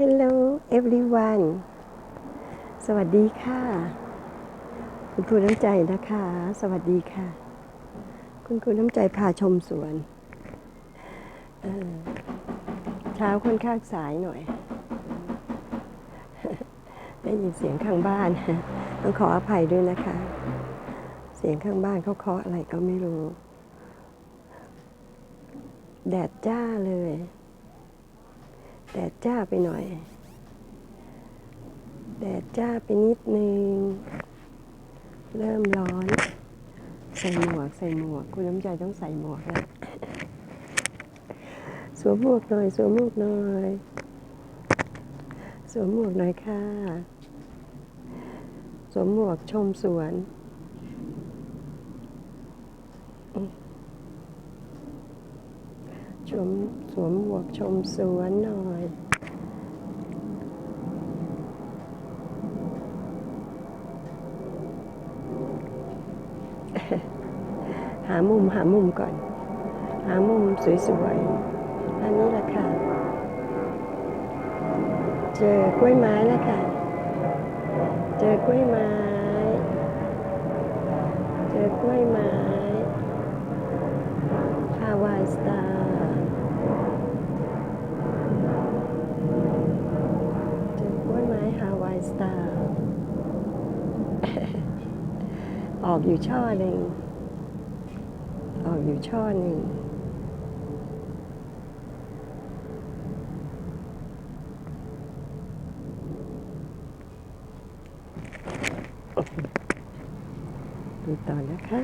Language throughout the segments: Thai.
Hello everyone สวัสดีค่ะ คุณครูน้ำใจนะคะ สวัสดีค่ะ คุณครูน้ำใจพาชมสวนเช้าค่อนข้างสายหน่อย ได้ยินเสียงข้างบ้าน ต้องขออภัยด้วยนะคะ เสียงข้างบ้านเขาเคาะอะไรก็ไม่รู้ แดดจ้าเลย แดดจ้าไปหน่อย แดดจ้าไปนิดนึง เริ่มร้อน ใส่หมวก ใส่หมวก คุณน้ำใจต้องใส่หมวกแล้วสวมหมวกหน่อย สวมหมวกหน่อย สวมหมวกหน่อยค่ะ สวมหมวกชมสวนชม สวมหมวกชมสวนหน่อยหามุมหามุมก่อน หามุมสวยๆ อันนี้แหละค่ะ เจอกล้วยไม้แล้วค่ะ เจอกล้วยไม้ เจอกล้วยไม้ ออกอยู่ช่อหนึ่ง ออกอยู่ช่อหนึ่ง ดูต่อนะคะ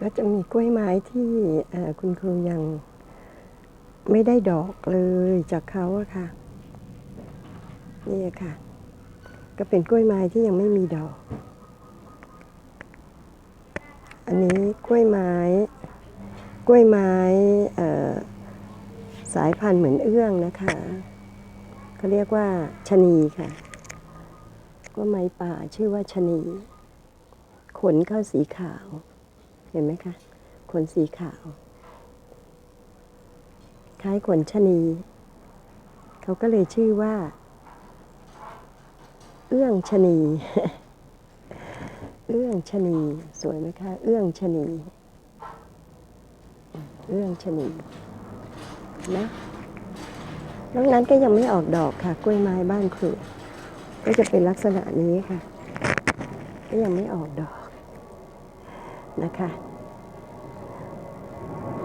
ก็จะมีกล้วยไม้ที่คุณครูยัง ไม่ได้ดอกเลยจากเขาอะค่ะ นี่ค่ะ ก็เป็นกล้วยไม้ที่ยังไม่มีดอก อันนี้กล้วยไม้ กล้วยไม้สายพันธุ์เหมือนเอื้องนะคะเขาเรียกว่าชะนีค่ะกล้วยไม้ป่าชื่อว่าชะนี ขนเข้าสีขาว เห็นไหมคะ ขนสีขาว คล้ายขนชะนี เขาก็เลยชื่อว่า เอื้องชะนี เอื้องชะนี สวยไหมคะ เอื้องชะนี เอื้องชะนีนะนอกนั้นก็ยังไม่ออกดอกค่ะ กล้วยไม้บ้านครูก็จะเป็นลักษณะนี้ค่ะ ก็ยังไม่ออกดอกนะคะ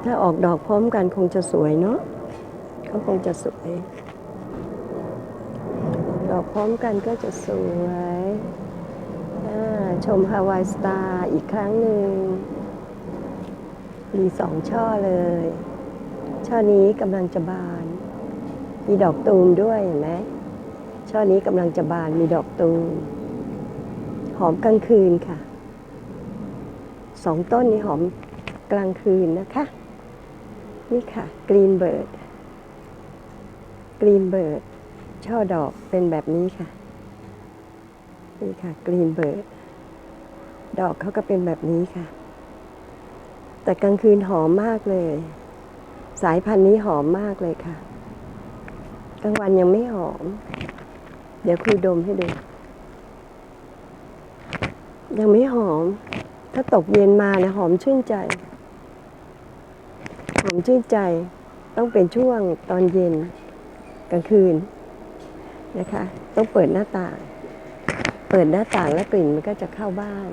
ถ้าออกดอกพร้อมกันคงจะสวยเนาะเขาคงจะสวย ดอกพร้อมกันก็จะสวยชมฮาวายสตาร์อีกครั้งหนึ่ง มีสองช่อเลย ช่อนี้กำลังจะบาน มีดอกตูมด้วยเห็นไหมช่อนี้กำลังจะบานมีดอกตูม หอมกลางคืนค่ะ สองต้นนี้หอมกลางคืนนะคะ นี่ค่ะกรีนเบิร์ดกรีนเบิร์ดช่อดอกเป็นแบบนี้ค่ะ นี่ค่ะกรีนเบิร์ดดอกเขาก็เป็นแบบนี้ค่ะ แต่กลางคืนหอมมากเลย สายพันธุ์นี้หอมมากเลยค่ะ กลางวันยังไม่หอม เดี๋ยวครูดมให้ดู ยังไม่หอม ถ้าตกเย็นมาเนี่ยหอมชื่นใจ หอมชื่นใจต้องเป็นช่วงตอนเย็นกลางคืนนะคะ ต้องเปิดหน้าต่าง เปิดหน้าต่างแล้วกลิ่นมันก็จะเข้าบ้าน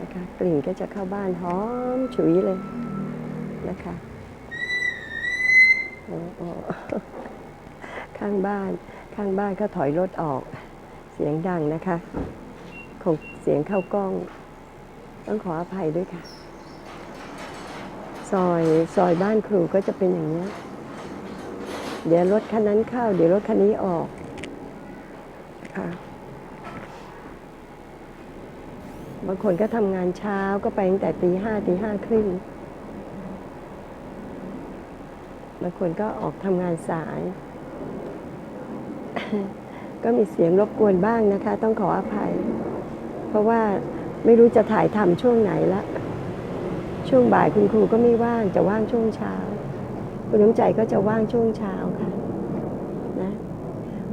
นะคะ กลิ่นก็จะเข้าบ้านหอมฉุยเลยนะคะโอ้โอ้ข้างบ้านข้างบ้านเขาถอยรถออก เสียงดังนะคะคงเสียงเข้ากล้อง ต้องขออภัยด้วยค่ะ ซอยซอยบ้านครูก็จะเป็นอย่างนี้ เดี๋ยวรถคันนั้นเข้า เดี๋ยวรถคันนี้ออกค่ะบางคนก็ทำงานเช้าก็ไปตั้งแต่ตีห้าตีห้าครึ่งบางคนก็ออกทำงานสาย ก็มีเสียงรบกวนบ้างนะคะ ต้องขออภัย เพราะว่าไม่รู้จะถ่ายทำช่วงไหนละ ช่วงบ่ายคุณครูก็ไม่ว่างจะว่างช่วงเช้า คุณน้ำใจก็จะว่างช่วงเช้าค่ะนะ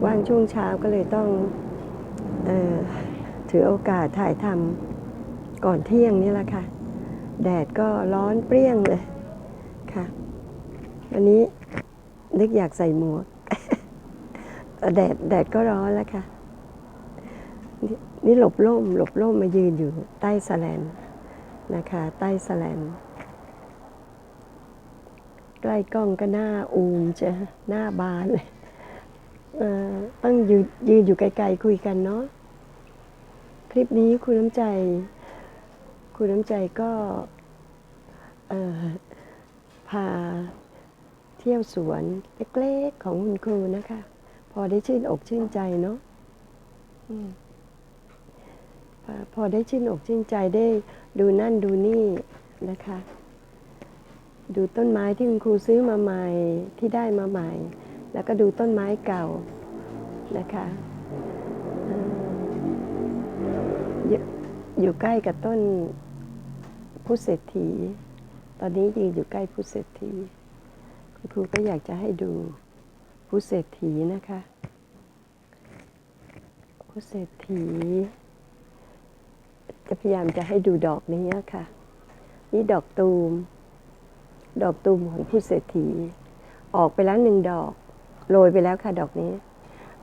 ว่างช่วงเช้าก็เลยต้องเออถือโอกาสถ่ายทำก่อนเที่ยงนี่แหละค่ะ แดดก็ร้อนเปรี้ยงเลยค่ะวันนี้นึกอยากใส่หมวกแดดแดดก็ร้อนแล้วค่ะ นี่นี่หลบร่ม หลบร่มมายืนอยู่ใต้สแลน นะคะ ใต้สแลนใกล้กล้องก็หน้าอูมจะหน้าบานเลยต้องยืนยืนอยู่ไกลๆคุยกันเนาะคลิปนี้คุณน้ำใจ คุณน้ำใจก็พาเที่ยวสวนเล็กๆของคุณครูนะคะ พอได้ชื่นอกชื่นใจเนาะพอได้ชื่นอกชื่นใจได้ ดูนั่นดูนี่นะคะ ดูต้นไม้ที่คุณครูซื้อมาใหม่ที่ได้มาใหม่ แล้วก็ดูต้นไม้เก่านะคะอยู่อยู่ใกล้กับต้นพุทธเศรษฐี ตอนนี้ยืนอยู่ใกล้พุทธเศรษฐี คุณครูก็อยากจะให้ดูพุทธเศรษฐีนะคะพุทธเศรษฐี จะพยายามจะให้ดูดอกนี้ค่ะ นี่ดอกตูม ดอกตูมของผู้เศรษฐี ออกไปแล้วหนึ่งดอก โรยไปแล้วค่ะ ดอกนี้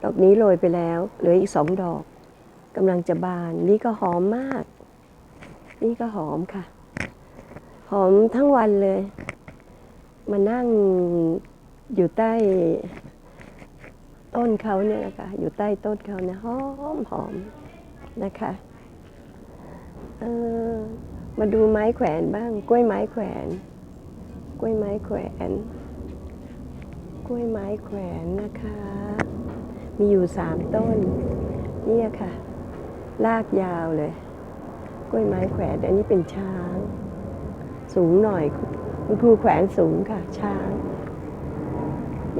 ดอกนี้โรยไปแล้ว เหลืออีกสองดอกกำลังจะบาน นี่ก็หอมมาก นี่ก็หอมค่ะ หอมทั้งวันเลย มานั่งอยู่ใต้ต้นเขาเนี่ยนะคะ อยู่ใต้ต้นเขาเนี่ยหอมหอมนะคะ เออมาดูไม้แขวนบ้าง กล้วยไม้แขวน กล้วยไม้แขวน กล้วยไม้แขวนนะคะ มีอยู่สามต้น เนี่ยค่ะ ลากยาวเลย กล้วยไม้แขวน อันนี้เป็นช้าง สูงหน่อยคุณครูแขวนสูงค่ะ ช้าง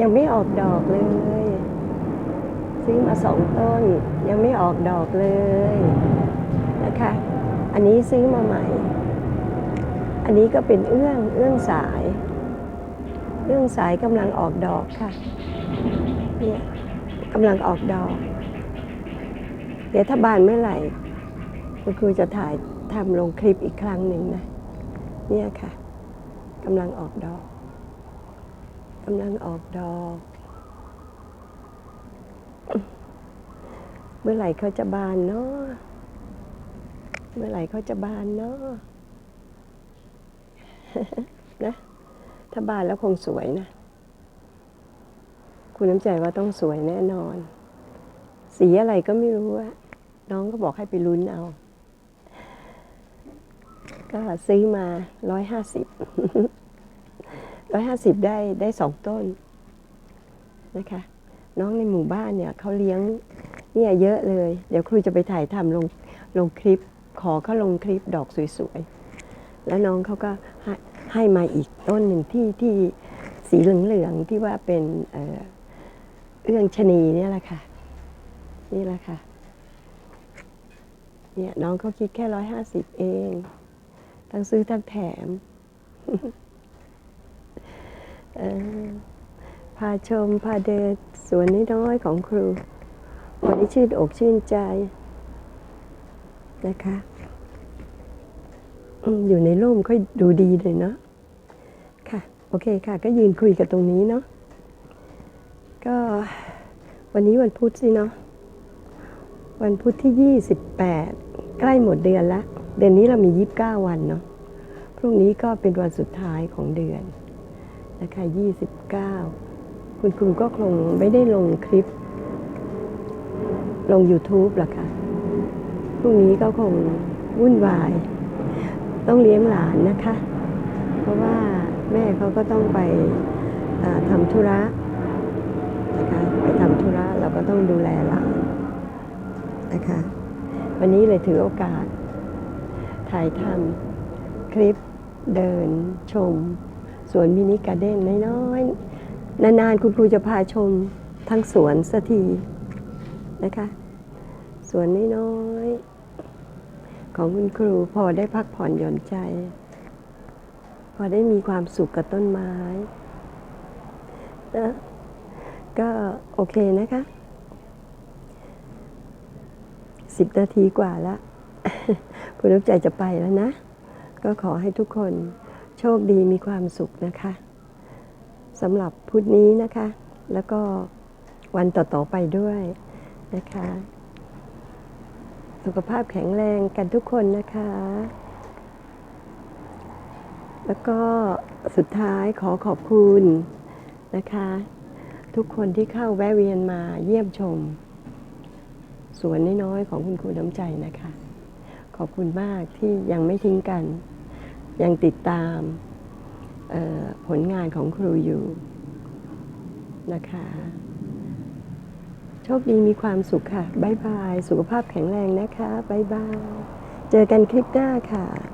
ยังไม่ออกดอกเลย ซื้อมาสองต้น ยังไม่ออกดอกเลยนะคะ นนี้ซื้อมาใหม่ อันนี้ก็เป็นเอื้องเอื้องสาย เอื้องสายกำลังออกดอกค่ะเนี่ยกำลังออกดอก เดี๋ยวถ้าบานเมื่อไหร่คุณครูจะถ่ายทำลงคลิปอีกครั้งหนึ่งนะ เนี่ยค่ะกำลังออกดอกกำลังออกดอก เมื่อไหร่เขาจะบานเนาะ เมื่อไหร่เขาจะบานเนาะนะ ถ้าบานแล้วคงสวยนะ คุณน้ำใจว่าต้องสวยแน่นอน สีอะไรก็ไม่รู้อะน้องก็บอกให้ไปลุ้นเอา ก็ซื้อมาร้อยห้าสิบร้อยห้าสิบได้ได้สองต้นนะคะ น้องในหมู่บ้านเนี่ยเขาเลี้ยงเนี่ยเยอะเลย เดี๋ยวครูจะไปถ่ายทำลงลงคลิป ขอเขาลงคลิปดอกสวยๆ แล้วน้องเขาก็ให้ใหมาอีกต้นหนึ่งที่ที่สีเหลืองๆที่ว่าเป็นเอ,อเอื้องชะนีเนี่ยแหละค่ะ นี่แหละค่ะเนี่ยน้องเขาคิดแค่ร้อยห้าสิบเอง ทั้งซื้อทั้งแถมพาชมพาเดินสวนน้อยๆของครู วันนี้ชื่นอกชื่นใจ นะคะอยู่ในร่มค่อยดูดีเลยเนาะค่ะ โอเคค่ะ ก็ยืนคุยกันตรงนี้เนาะก็วันนี้วันพุธสิเนาะวันพุธที่ 28 ใกล้หมดเดือนละเดือนนี้เรามี 29 วันเนาะพรุ่งนี้ก็เป็นวันสุดท้ายของเดือนนะคะ29 คุณครูก็คงไม่ได้ลงคลิป ลง YouTube หรอกค่ะ พรุ่งนี้ก็คงวุ่นวาย ต้องเลี้ยงหลานนะคะ เพราะว่าแม่เขาก็ต้องไปทำธุระนะคะไปทำธุระเราก็ต้องดูแลหลานนะคะ วันนี้เลยถือโอกาส ถ่ายทำคลิปเดินชมสวนมินิการ์เด้นน้อยๆ นานๆ คุณครูจะพาชมทั้งสวนสักทีนะคะ สวนน้อยๆ ของคุณครูพอได้พักผ่อนหย่อนใจ พอได้มีความสุขกับต้นไม้นะก็โอเคนะคะสิบนาทีกว่าละคุณน้ำใจจะไปแล้วนะ ก็ขอให้ทุกคนโชคดีมีความสุขนะคะสำหรับพุธนี้นะคะ แล้วก็วันต่อ ๆ ไปด้วยนะคะ สุขภาพแข็งแรงกันทุกคนนะคะ แล้วก็สุดท้ายขอขอบคุณนะคะ ทุกคนที่เข้าแวะเวียนมาเยี่ยมชม สวนน้อยๆของคุณครูน้ำใจนะคะ ขอบคุณมากที่ยังไม่ทิ้งกัน ยังติดตามผลงานของครูอยู่นะคะ ชคดีมีความสุขค่ะ บ๊ายบาย สุขภาพแข็งแรงนะคะ บ๊ายบาย เจอกันคลิปหน้าค่ะ